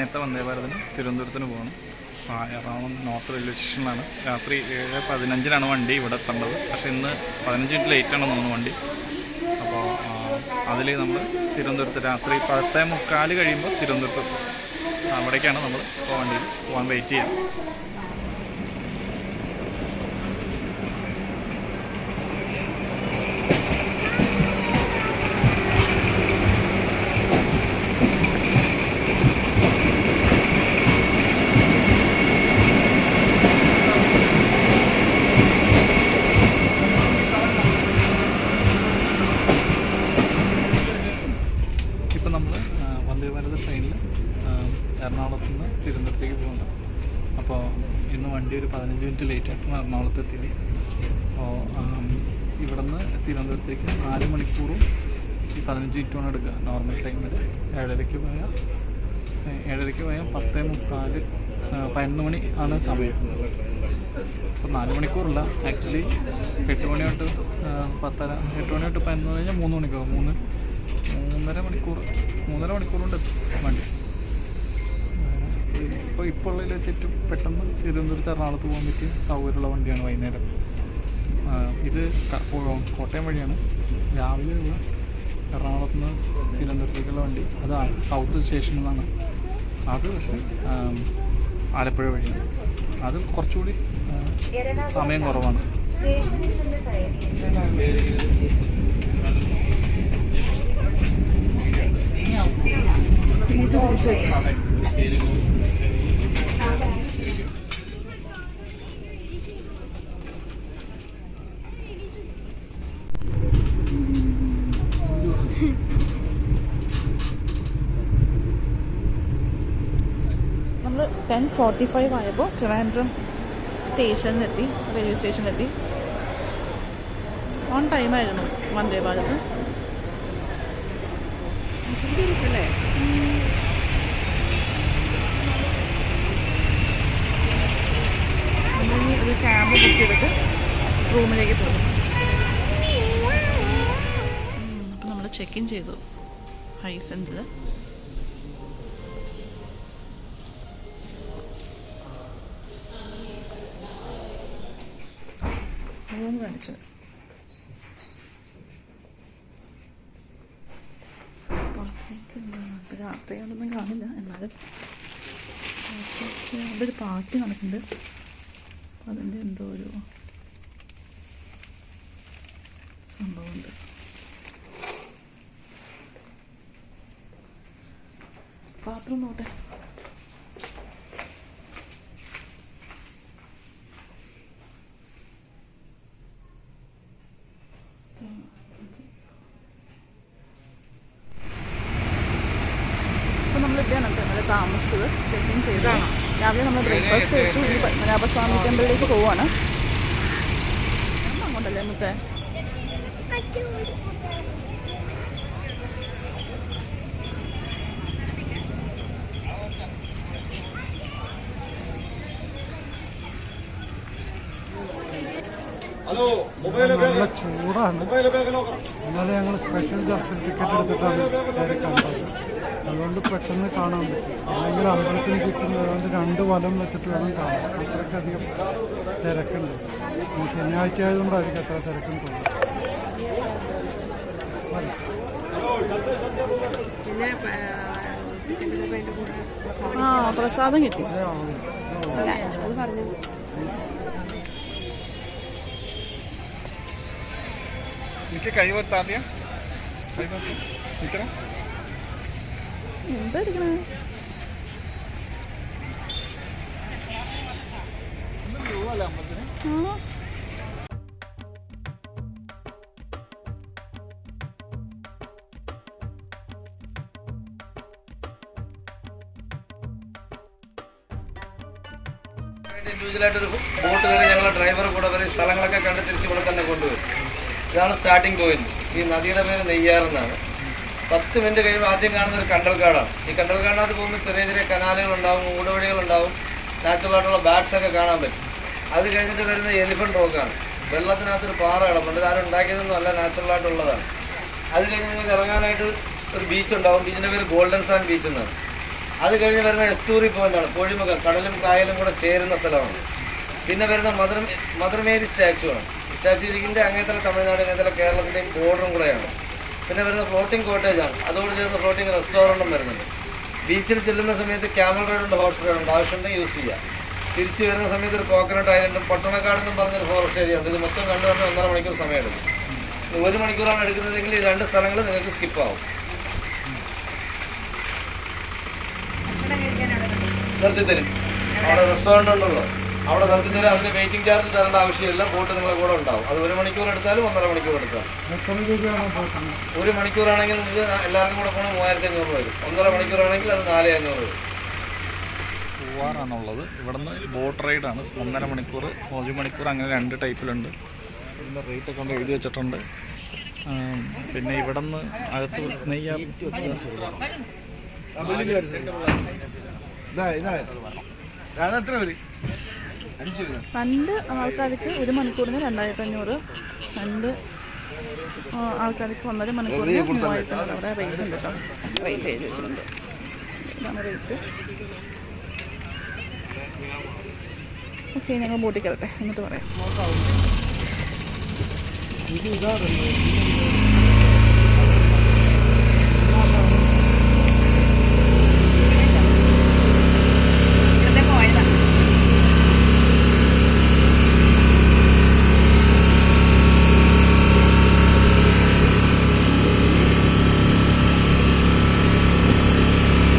നേരത്തെ വന്ദേ ഭാരതിന്. തിരുവനന്തപുരത്തിന് പോകണം. ആ, എറണാകുളം നോർത്ത് റെയിൽവേ സ്റ്റേഷനിലാണ് രാത്രി ഏഴ് പതിനഞ്ചിനാണ് വണ്ടി ഇവിടെ എത്തേണ്ടത്. പക്ഷേ ഇന്ന് പതിനഞ്ച് മിനിറ്റ് ലേറ്റാണെന്ന് തോന്നുന്നു വണ്ടി. അപ്പോൾ അതിൽ നമ്മൾ തിരുവനന്തപുരത്ത് രാത്രി പത്തേ മുക്കാൽ കഴിയുമ്പോൾ തിരുവനന്തപുരത്ത് അവിടേക്കാണ് നമ്മൾ വണ്ടിയിൽ പോകാൻ വെയിറ്റ് ചെയ്യാം ഇപ്പം നമ്മൾ വന്ദേ ഭാരത് ട്രെയിനിൽ എറണാകുളത്ത് നിന്ന് തിരുവനന്തപുരത്തേക്ക് പോകുന്നു അപ്പോൾ ഇന്ന് വണ്ടി ഒരു പതിനഞ്ച് മിനിറ്റ് ലേറ്റ് ആയിട്ടാണ് എറണാകുളത്ത് എത്തിയത് അപ്പോൾ ഇവിടെ നിന്ന് തിരുവനന്തപുരത്തേക്ക് നാല് മണിക്കൂറും പതിനഞ്ച് ആണ് എടുക്കുക. നോർമൽ ടൈമിൽ ഏഴരയ്ക്ക് പോയാൽ ഏഴരയ്ക്ക് പോയാൽ പത്ത് മുക്കാൽ പതിനൊന്ന് മണി ആണ് സമയം. അപ്പോൾ നാല് മണിക്കൂറില്ല. ആക്ച്വലി എട്ട് മണി തൊട്ട് പത്തര എട്ട് മണി തൊട്ട് പതിനൊന്ന് കഴിഞ്ഞാൽ മൂന്ന് മണിക്കൂർ. മൂന്ന് മൂന്നര മണിക്കൂർ മൂന്നര എത്തും വണ്ടി. ഇപ്പോൾ ഇപ്പോൾ ഉള്ളതിൽ വെച്ചിട്ട് പെട്ടെന്ന് തിരുവനന്തപുരത്ത് എറണാകുളത്ത് പോകാൻ പറ്റിയ സൗകര്യമുള്ള വണ്ടിയാണ് വൈകുന്നേരം. ഇത് കോട്ടയം വഴിയാണ്. രാവിലെയുള്ള എറണാകുളത്ത് നിന്ന് തിരുവനന്തപുരത്തേക്കുള്ള വണ്ടി. അത് സൗത്ത് സ്റ്റേഷനിൽ നിന്നാണ്. അത് പക്ഷേ ആലപ്പുഴ വഴി അത് കുറച്ചുകൂടി സമയം കുറവാണ്. നമ്മൾ ടെൻ ഫോർട്ടി ഫൈവ് ആയപ്പോൾ ട്രിവാൻഡ്രം സ്റ്റേഷനിലെത്തി റെയിൽവേ സ്റ്റേഷനിലെത്തി. ഓൺ ടൈമായിരുന്നു വന്ദേ ഭാരത്. അല്ലേ? ഒരു ക്യാബ് ബുക്ക് ചെയ്തിട്ട് റൂമിലേക്ക് പോകും അപ്പോൾ നമ്മൾ ചെക്ക് ഇൻ ചെയ്തു. ഹൈസെന്റിൽ റൂം കാണിച്ചു. പുറത്തേക്ക് രാത്രിയാണൊന്നും കാണില്ല. എന്നാലും പാർട്ടി നടക്കുന്നുണ്ട് അപ്പം അതിന്റെ എന്തോ ഒരു സംഭവമുണ്ട് പാത്രം നോട്ടെ അപ്പോൾ നമ്മൾ താമസിച്ചത്. ചെക്കിൻ ചെയ്താണ് ചെയ്ത് രാവിലെ നമ്മൾ ബ്രേക്ക്ഫാസ്റ്റ് കഴിച്ചു. ഈ പത്മനാഭസ്വാമി ടെമ്പിളിലേക്ക് പോവാണ്. അങ്ങോട്ടല്ലേ മുത്തേ? നല്ല ചൂടാണ്. ഇന്നലെ ഞങ്ങൾ സ്പെഷ്യൽ ദർശന ടിക്കറ്റ് എടുത്തിട്ടാണ് കണ്ടത്. അതുകൊണ്ട് പെട്ടെന്ന് കാണാൻ പറ്റും. അല്ലെങ്കിൽ അമ്പലത്തിന് ചുറ്റും അതുകൊണ്ട് രണ്ട് വലം വെച്ചിട്ട് വേണം കാണാൻ. അത്രയ്ക്കധികം തിരക്കുണ്ട്. ശനിയാഴ്ച ആയതുകൊണ്ടായിരിക്കും അത്ര തിരക്കും തോന്നുന്നത്. ആ പ്രസാദം കിട്ടി. അത് പറഞ്ഞു. എനിക്ക് കൈവത്ത് ടീച്ചറെ എന്താ ഞങ്ങൾ ഡ്രൈവർ കൂടെ വരെ സ്ഥലങ്ങളൊക്കെ കണ്ട് തിരിച്ചു തന്നെ കൊണ്ടുവരും ഇതാണ് സ്റ്റാർട്ടിംഗ് പോയിന്റ് ഈ നദിയുടെ പേര് നെയ്യാറെന്നാണ് പത്ത് മിനിറ്റ് കഴിയുമ്പോൾ ആദ്യം കാണുന്ന ഒരു കണ്ടൽക്കാടാണ് ഈ കണ്ടൽക്കാടിനകത്ത് പോകുമ്പോൾ ചെറിയ ചെറിയ കനാലുകൾ ഉണ്ടാവും ഊടുവഴികൾ ഉണ്ടാവും നാച്ചുറൽ ആയിട്ടുള്ള ബാറ്റ്സ് ഒക്കെ കാണാൻ പറ്റും. അത് കഴിഞ്ഞിട്ട് വരുന്ന എലിഫന്റ് റോക്കാണ് വെള്ളത്തിനകത്തൊരു പാറ കിടപ്പുണ്ട്. ആരും ഉണ്ടാക്കിയതൊന്നും അല്ല നാച്ചുറൽ ആയിട്ടുള്ളതാണ്. അത് കഴിഞ്ഞ് നിങ്ങൾക്ക് ഇറങ്ങാനായിട്ട് ഒരു ബീച്ച് ഉണ്ടാവും. ബീച്ചിന്റെ പേര് ഗോൾഡൻ സാൻഡ് ബീച്ച് എന്നാണ്. അത് കഴിഞ്ഞ് വരുന്ന എസ്റ്റൂറി പോയിന്റാണ് പൊഴിമുഖം കടലും കായലും കൂടെ ചേരുന്ന സ്ഥലമാണ്. പിന്നെ വരുന്ന മദർ മദർമേരി സ്റ്റാച്ചു ആണ്. സ്റ്റാച്ചു അങ്ങനെ അങ്ങേത്തല തമിഴ്നാട് അങ്ങേത്തല കേരളത്തിന്റെയും ബോർഡറും കൂടെയാണ്. പിന്നെ വരുന്ന ഫ്ലോട്ടിംഗ് കോട്ടേജാണ് ആണ്. അതോട് ചേർന്ന് ഫ്ലോട്ടിംഗ് റെസ്റ്റോറന്റും വരുന്നുണ്ട്. ബീച്ചിൽ ചെല്ലുന്ന സമയത്ത് ക്യാമൽ റൈഡുണ്ട് ഹോർസ് റൈഡുണ്ട് ആവശ്യമുണ്ടെങ്കിൽ യൂസ് ചെയ്യാം. തിരിച്ചു വരുന്ന സമയത്ത് ഒരു കോക്കനട്ട് ഐലൻഡും പട്ടണക്കാട് എന്നും പറഞ്ഞൊരു ഫോറസ്റ്റ് ഏരിയ ഉണ്ട്. ഇത് മൊത്തം കണ്ടു തന്നെ ഒന്നര മണിക്കൂർ സമയമെടുക്കും. ഒരു മണിക്കൂറാണ് എടുക്കുന്നതെങ്കിൽ ഈ രണ്ട് സ്ഥലങ്ങൾ നിങ്ങൾക്ക് സ്കിപ്പ് ആവും. നിർത്തി തരും അവിടെ റെസ്റ്റോറന്റ് ഉണ്ടല്ലോ. അവിടെ നിർത്തി തരും അതിന് വെയിറ്റിംഗ് ചാർജ് തരേണ്ട ആവശ്യമില്ല. ബോട്ട് നിങ്ങളെ കൂടെ ഉണ്ടാവും. അത് ഒരു മണിക്കൂർ എടുത്താലും ഒന്നര മണിക്കൂർ എടുത്താലും. എത്ര മണിക്കൂർ ആണെങ്കിൽ ഒരു മണിക്കൂറാണെങ്കിൽ നിങ്ങൾക്ക് എല്ലാവർക്കും കൂടെ പോകണം മൂവായിരത്തി അഞ്ഞൂറ് വരും. ഒന്നര മണിക്കൂറാണെങ്കിൽ അത് നാല് അഞ്ഞൂറ് വരും. പൂവാറാണുള്ളത്. ഇവിടുന്ന് ബോട്ട് റൈഡാണ് ഒന്നര മണിക്കൂർ ഒരു മണിക്കൂർ അങ്ങനെ രണ്ട് ടൈപ്പിലുണ്ട്. ഇതിന്റെ റേറ്റ് ഒക്കെ എഴുതി വെച്ചിട്ടുണ്ട്. പിന്നെ ഇവിടുന്ന് അകത്ത് നെയ്യാർ ഇതാ ഇതാ. അതെത്ര വരും? രണ്ട് ആൾക്കാർക്ക് ഒരു മണിക്കൂറിന് രണ്ടായിരത്തി അഞ്ഞൂറ് രണ്ട് ആൾക്കാർക്ക് ഒന്നര മണിക്കൂറിന് മൂവായിരത്തി അഞ്ഞൂറ് അവിടെ റേറ്റ് ഉണ്ട് കേട്ടോ. റേറ്റ് ചെയ്ത് വെച്ചിട്ടുണ്ട്. ഇതാണ് റേറ്റ് ഓക്കെ ഞങ്ങൾ ബോട്ടിൽ എന്നിട്ട് പറയാം ഇത് ഇതാണല്ലോ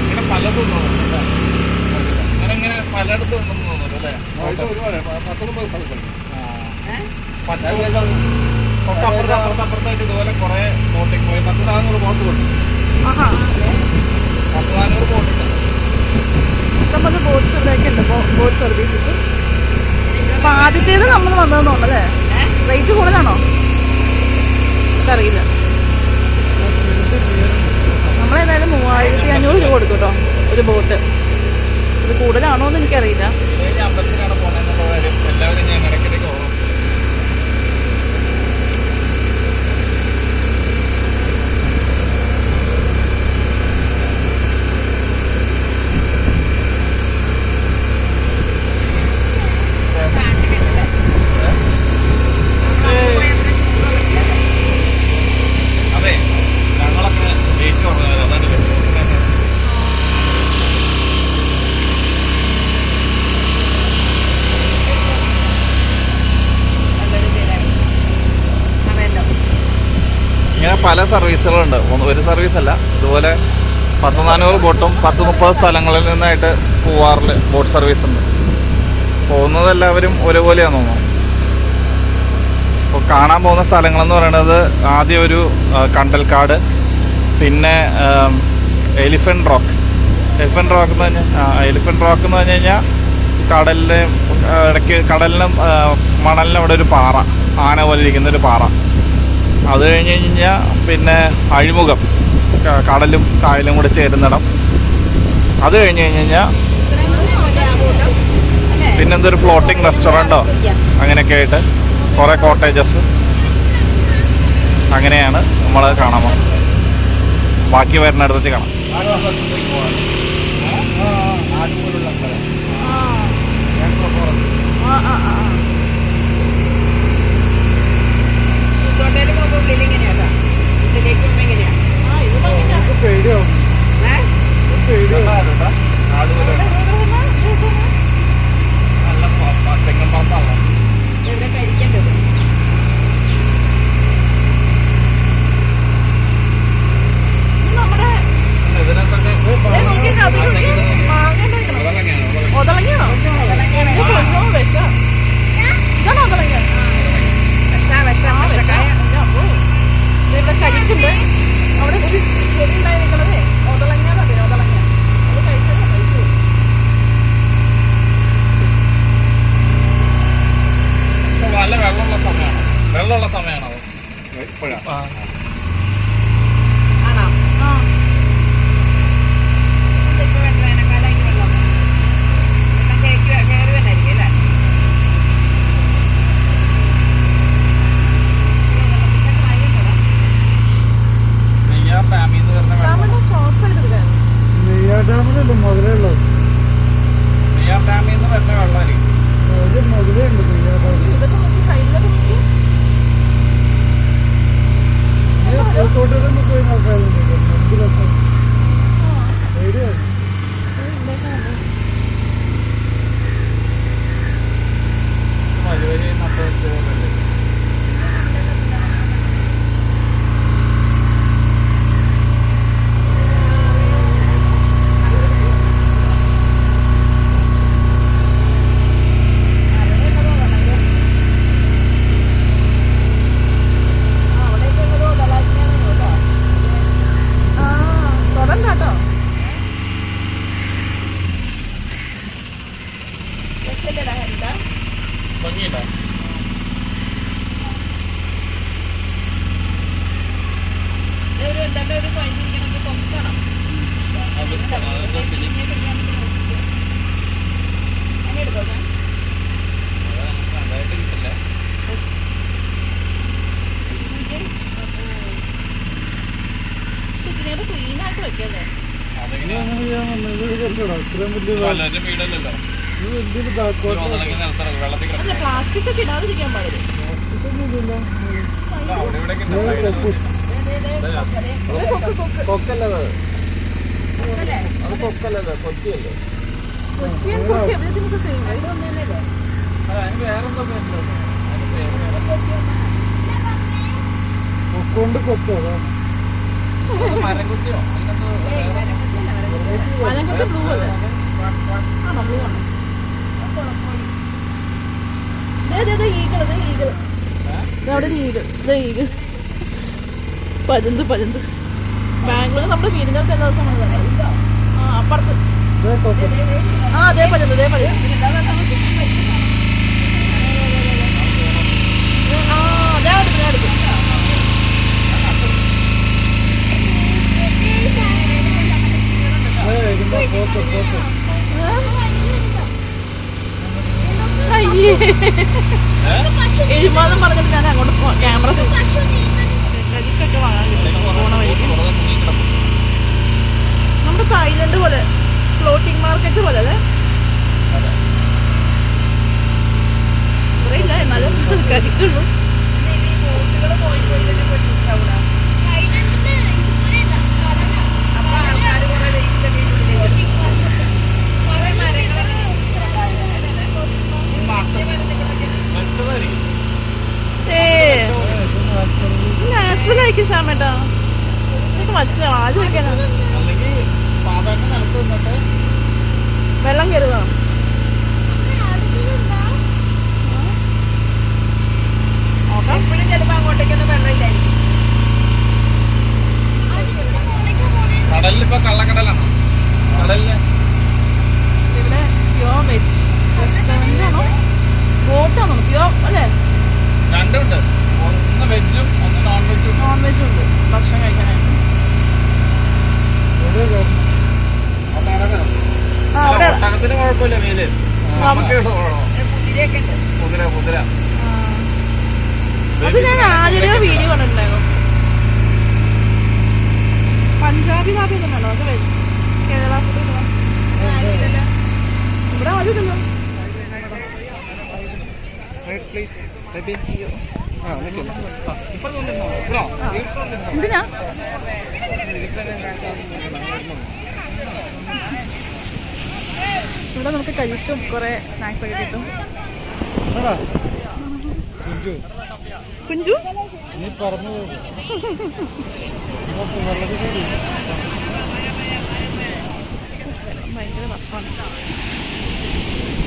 ഇങ്ങനെ പലതും തോന്നുന്നു അങ്ങനെ ഇങ്ങനെ പലയിടത്തും ഉണ്ടെന്ന് തോന്നുന്നു അല്ലേ തൊട്ടപ്പുറത്ത് അപ്പുറത്ത് അപ്പുറത്തായിട്ട് ഇതുപോലെ കുറെ ബോട്ടിൽ പോയി പത്ത് നാനൂറ് ബോട്ട് ഉണ്ട് ആഹാ പത്ത് നാനൂറ് ബോട്ടുണ്ട് ഇഷ്ടംപോലെ ബോട്ട്സ് ഇവിടെയൊക്കെ ഉണ്ട് ബോട്ട് സർവീസസ് അപ്പൊ ആദ്യത്തേത് നമ്മൾ വന്നതെന്നുണ്ടല്ലേ റേറ്റ് കൂടുതലാണോ എനിക്കറിയില്ല നമ്മളേതായാലും മൂവായിരത്തി അഞ്ഞൂറ് രൂപ കൊടുക്കും കേട്ടോ ഒരു ബോട്ട് ഇത് കൂടുതലാണോ എന്ന് എനിക്കറിയില്ല കഴിഞ്ഞ അമ്പലത്തിലാണ് പോണെന്നുള്ള കാര്യം എല്ലാവരും ഞാൻ ഇടയ്ക്കിടയ്ക്ക് ഓർമ്മ അതെ ഞങ്ങളൊക്കെ വെയിറ്റ് കുറഞ്ഞത് അതാണ് പറ്റുന്നത് ഇങ്ങനെ പല സർവീസുകളുണ്ട്. ഒരു സർവീസ് അല്ല ഇതുപോലെ പത്ത് നാനൂറ് ബോട്ടും പത്ത് മുപ്പത് സ്ഥലങ്ങളിൽ നിന്നായിട്ട് പൂവാറിൽ ബോട്ട് സർവീസ് ഉണ്ട് പോകുന്നത് എല്ലാവരും ഒരുപോലെയാണ് തോന്നുന്നു. ഇപ്പോൾ കാണാൻ പോകുന്ന സ്ഥലങ്ങളെന്ന് പറയുന്നത് ആദ്യം ഒരു കണ്ടൽക്കാട് പിന്നെ എലിഫന്റ് റോക്ക്. എലിഫന്റ് റോക്ക് എന്ന് പറഞ്ഞാൽ എലിഫന്റ് റോക്ക് എന്ന് പറഞ്ഞു കഴിഞ്ഞാൽ കടലിലെ ഇടയ്ക്ക് കടലിനും മണലിനും അവിടെ ഒരു പാറ ആന പോലെ ഇരിക്കുന്ന ഒരു പാറ. അത് കഴിഞ്ഞ് കഴിഞ്ഞാൽ പിന്നെ അഴിമുഖം. കടലും കായലും കൂടെ ചേരുന്നിടം. അത് കഴിഞ്ഞ് കഴിഞ്ഞ് കഴിഞ്ഞാൽ പിന്നെ എന്തൊരു ഫ്ലോട്ടിംഗ് റെസ്റ്റോറന്റോ അങ്ങനെയൊക്കെ ആയിട്ട് കുറേ കോട്ടേജസ് അങ്ങനെയാണ് നമ്മൾ കാണാൻ ബാക്കി വരുന്നിടത്തേക്ക് കാണാം ആ ആ ആ ആ. ആ ഇത് ഭംഗിയാ. നമുക്ക് പേടിയാവും. പ്ലാസ്റ്റിക് ഒക്കെ അത് കൊച്ചിയല്ലേ എവരിത്തിങ് സെയിം കൊക്കൊണ്ട് കൊക്കോ മരം കുത്തിയോ അങ്ങനെന്തോ മലങ്കത്ത് ബ്ലൂ അല്ലേ ആണോ ബ്ലൂ ആണ് പരുന്ത് പരുന്ത് ബാംഗ്ലൂർ നമ്മുടെ വീടിനകത്ത് എല്ലാ ദിവസം ആ അപ്പുറത്ത് ആ അതേ പരുന്ത് അതേ പരുന്ത് ആ അതേ. അടുത്ത് ഞാൻ എടുക്കും ഏ ഇതിന്റെ ഫോട്ടോ ഫോട്ടോ അയ്യേ. എഴുമാന്നും പറഞ്ഞിട്ട് ഞാൻ അങ്ങോട്ട് ക്യാമറ കരിക്കൊക്കെ വാങ്ങാൻ കിട്ടും വഴിക്ക് നമ്മുടെ തായ്ലൻഡ് പോലെ ഫ്ലോട്ടിംഗ് മാർക്കറ്റ് പോലെ അല്ലേ? അറിയില്ല എന്നാലും കരിക്കുള്ളൂ. നാച്ചുറൽ ആയിരിക്കും ശ്യാമേട്ടാ എനിക്ക് വച്ച ആദ്യം വെള്ളം കരുതാം? നോക്കാം എപ്പോഴും ചിലപ്പോ അങ്ങോട്ടേക്കൊന്നും വെള്ളമില്ലായിരിക്കും. കടലിൽ ഇപ്പൊ കള്ളക്കടലാണോ? കടലിൽ ഇവിടെ പ്യോ വെജ് റെസ്റ്റോറന്റ് ആണോ ബോട്ടാണോ പ്യോ അല്ലേ രണ്ടുണ്ട് ഒന്ന് വെജും ഒന്ന് നോൺ വെജും നോൺ വെജും ഉണ്ട് ഭക്ഷണം കഴിക്കാനായിട്ട് എവിടെ കയറണം ആ അവിടെ ഒട്ടകത്തിന് കുഴപ്പമില്ല മീൽ നമുക്ക് കുതിര കുതിര. അത് ഞാൻ ആദ്യമേ വീഡിയോ കണ്ടിട്ടുണ്ടായിരുന്നു. പഞ്ചാബി നാട്ടിൽ നിന്നല്ലോ അത് കേരള ഇവിടെ ആരും ഇല്ലല്ലോ സൈഡ് പ്ലീസ് ബേബി ആ നിൽക്കുന്നു ഇപ്പം നിന്നോ ബ്രോ എന്തിനാ ഇവിടെ നമുക്ക് കഴിക്കും കുറെ സ്നാക്സ് ഒക്കെ കിട്ടും. കുഞ്ചു. നീ പറഞ്ഞു ഭയങ്കര റഫാണ്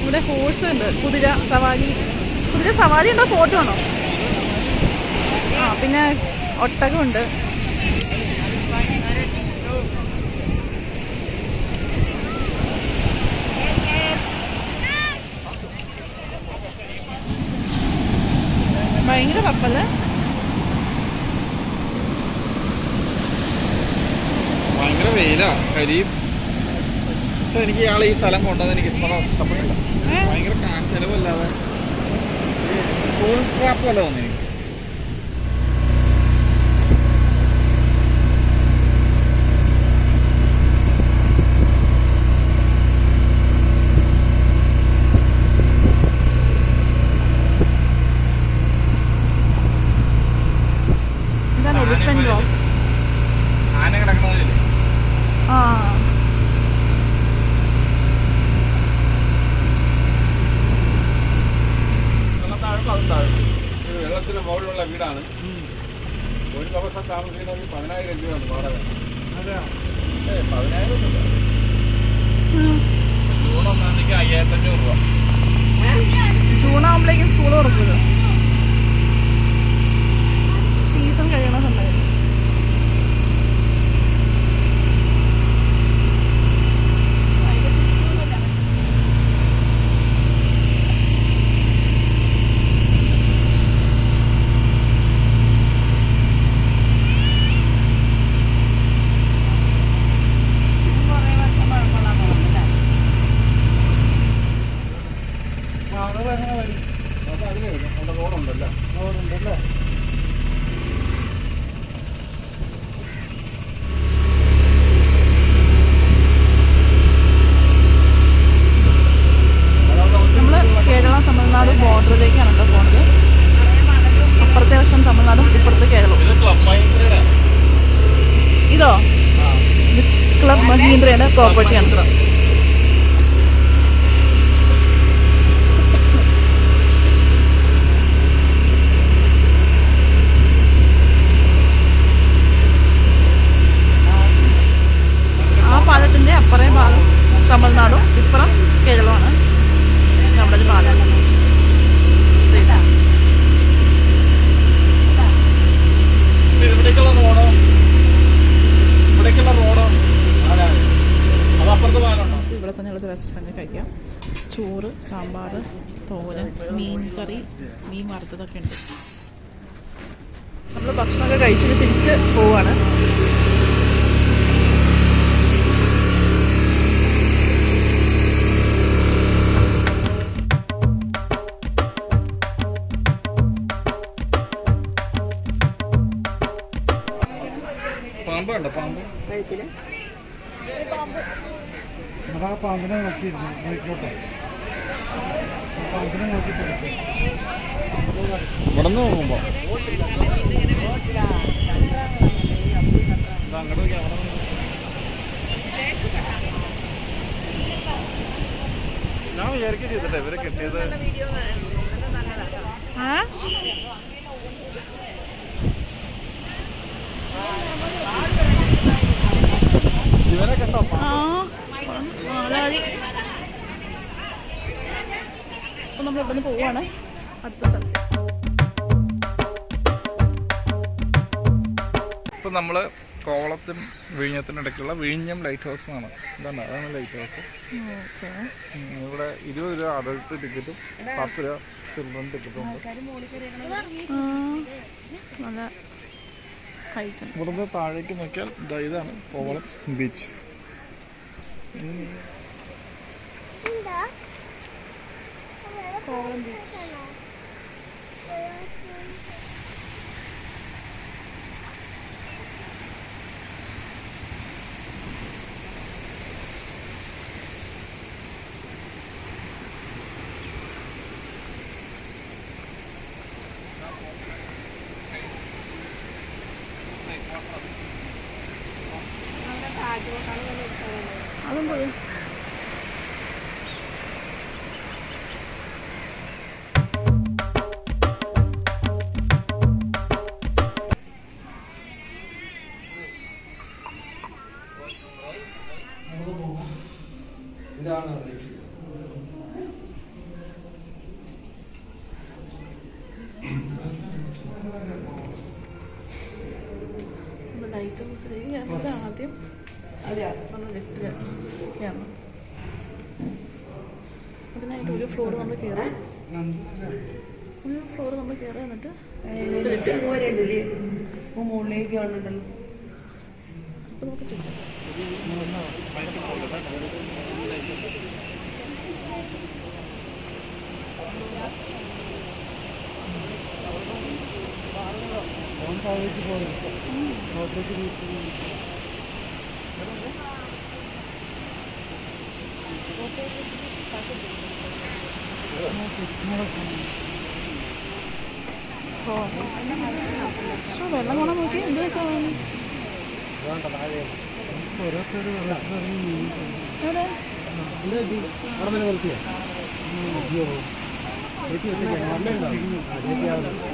ഇവിടെ ഹോഴ്സ് ഉണ്ട്. കുതിര സവാരി. കുതിര സവാരി ഉണ്ടോ? ഫോട്ടോ ആണോ? ആ പിന്നെ ഒട്ടകമുണ്ട് ഭയങ്കര റഫല്ലേ ഭയങ്കര വെയിലാ കരിയും പക്ഷെ എനിക്ക് ഇയാൾ ഈ സ്ഥലം കൊണ്ടത് എനിക്ക് ഇഷ്ടം ഇഷ്ടപ്പെട്ടില്ല? ഭയങ്കര കാശ് ചെലവല്ലാതെ. ടൂറിസ്റ്റ് ട്രാപ്പ് പോലെ തോന്നി എനിക്ക് പാലത്തിന് മുകളിലുള്ള വീടാണ്. ഒരു ദിവസം താമസിക്കണമെങ്കിൽ പതിനായിരം രൂപയാണ് വാടക. പതിനായിരം ഒന്നുമില്ല ജൂൺ ഒന്നാം തീയതി അയ്യായിരത്തി രൂപ. ജൂൺ ആകുമ്പോഴേക്കും സ്കൂൾ തുറക്കുന്നത് സീസൺ കഴിയണ സമയം ആളുകൾ എങ്ങനെ വരും അപ്പോൾ അതിലേ വരും അവിടെ റോഡുണ്ടല്ലോ റോഡുണ്ടല്ലേ നമ്മൾ കേരള തമിഴ്നാട് ബോർഡറിലേക്കാണ് കേട്ടോ പോണത് അപ്പുറത്തെ വശം തമിഴ്നാടും ഇപ്പുറത്തെ കേരളവും ഇത് ക്ലബ് മഹീന്ദ്രയുടെ ഇതോ ഇത് ക്ലബ് മഹീന്ദ്രയുടെ പ്രോപ്പർട്ടിയാണ് ആ പാലത്തിന്റെ അപ്പറേ ഭാഗം തമിഴ്നാടും ഇപ്പുറം കേരളമാണ് നമ്മുടെ ഒരു പാലം ദേ ഇതാ. ഇത് ഇവിടേക്കുള്ള റോഡോ ഇവിടേക്കുള്ള റോഡോ അത് അപ്പുറത്ത് പാലുണ്ടോ ഇവിടെ തന്നെയുള്ളത് റെസ്റ്റോറന്റിൽ കഴിക്കാം ചോറ് സാമ്പാർ തോരൻ മീൻ കറി മീൻ ഉണ്ട് നമ്മൾ ഭക്ഷണമൊക്കെ കഴിച്ചിട്ട് തിരിച്ച് പോവാണ്. പാമ്പുണ്ടോ? പാമ്പ്? അവിടെ ആ പാമ്പിനെ നോക്കിയിരുന്നു നോക്കിക്കോട്ടെ പാമ്പിനെ നോക്കി പിടിച്ചു ഇവിടെ നിന്ന് നോക്കുമ്പോ അങ്ങോട്ട് നോക്കി അവിടെ നിന്ന് ഞാൻ വിചാരിക്കുക ചെയ്തിട്ടെ ഇവരെ കിട്ടിയത്. ശിവനെ കണ്ടോ. അപ്പൊ നമ്മൾ ഇവിടെ നിന്ന് പോവാണ്. അടുത്ത സ്ഥലത്ത് നമ്മൾ കോവളത്തും വിഴിഞ്ഞത്തിനും ഇടയ്ക്കുള്ള വിഴിഞ്ഞം ലൈറ്റ് ഹൗസ് ആണ് ഇതാണ് അതാണ് ലൈറ്റ് ഹൗസ്. ഓക്കെ. ഇവിടെ ഇരുപത് രൂപ അഡൾട്ട് ടിക്കറ്റും പത്ത് രൂപ ചിൽഡ്രൻ ടിക്കറ്റും ഉണ്ട്. ഇവിടുന്ന് താഴേക്ക് നോക്കിയാൽ ഇതാണ് കോവളം ബീച്ച് കോവളം ബീച്ച് ഹൗസിലേക്ക് കയറുന്നത് ആദ്യം കയറണം അതിനായിട്ട് ഒരു ഫ്ലോർ നമ്മൾ കയറി ഒരു ഫ്ലോർ നമ്മൾ കയറി എന്നിട്ട് മുകളിലേക്ക് കാണുന്നുണ്ടല്ലോ. അപ്പോൾ നമുക്ക് ചുറ്റും. അവൻ താഴേക്ക് പോയത് അവിടേക്ക് വീട്ടിൽ ഓ. പക്ഷേ വെള്ളം കാണാൻ നോക്കി എന്ത് രസമാണ് ഓരോരുത്തർ അവിടെ വരെ കളിക്കുക അവിടെയൊക്കെ